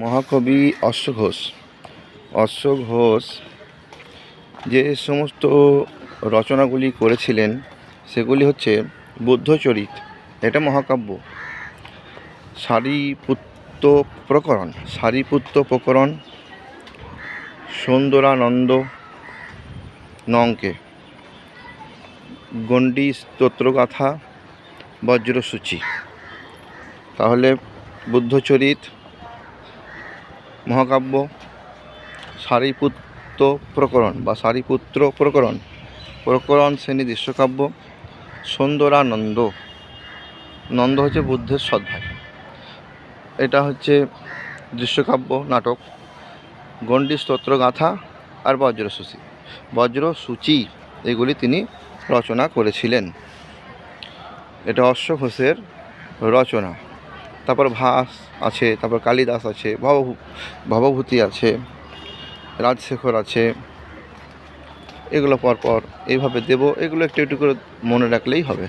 মহাকবি অশ্ব ঘোষ। অশ্ব ঘোষ যে সমস্ত রচনাগুলি করেছিলেন, সেগুলি হচ্ছে বুদ্ধচরিত এটা মহাকাব্য। সারিপুত্ত প্রকরণ সারিপুত্ত প্রকরণ, সুন্দরানন্দ নঙ্কে গণ্ডি স্তোত্রগাথা, বজ্রসূচি। তাহলে বুদ্ধচরিত মহাকাব্য, সারিপুত্র প্রকরণ বা সারিপুত্র প্রকরণ প্রকরণ শ্রেণি দৃশ্যকাব্য, সুন্দরানন্দ। নন্দ হচ্ছে বুদ্ধের সৎ ভাই এটা হচ্ছে দৃশ্যকাব্য, নাটক, গণ্ডি স্তোত্র গাথা আর বজ্রসূচি। বজ্রসূচি, এগুলি তিনি রচনা করেছিলেন। এটা অশ্ব ঘোষের রচনা। তারপর ভাস আছে, তারপর কালিদাস আছে ভাব ভবভূতি আছে, রাজশেখর আছে। এগুলো পরপর এইভাবে দেব, এগুলো একটু একটু করে মনে রাখলেই হবে।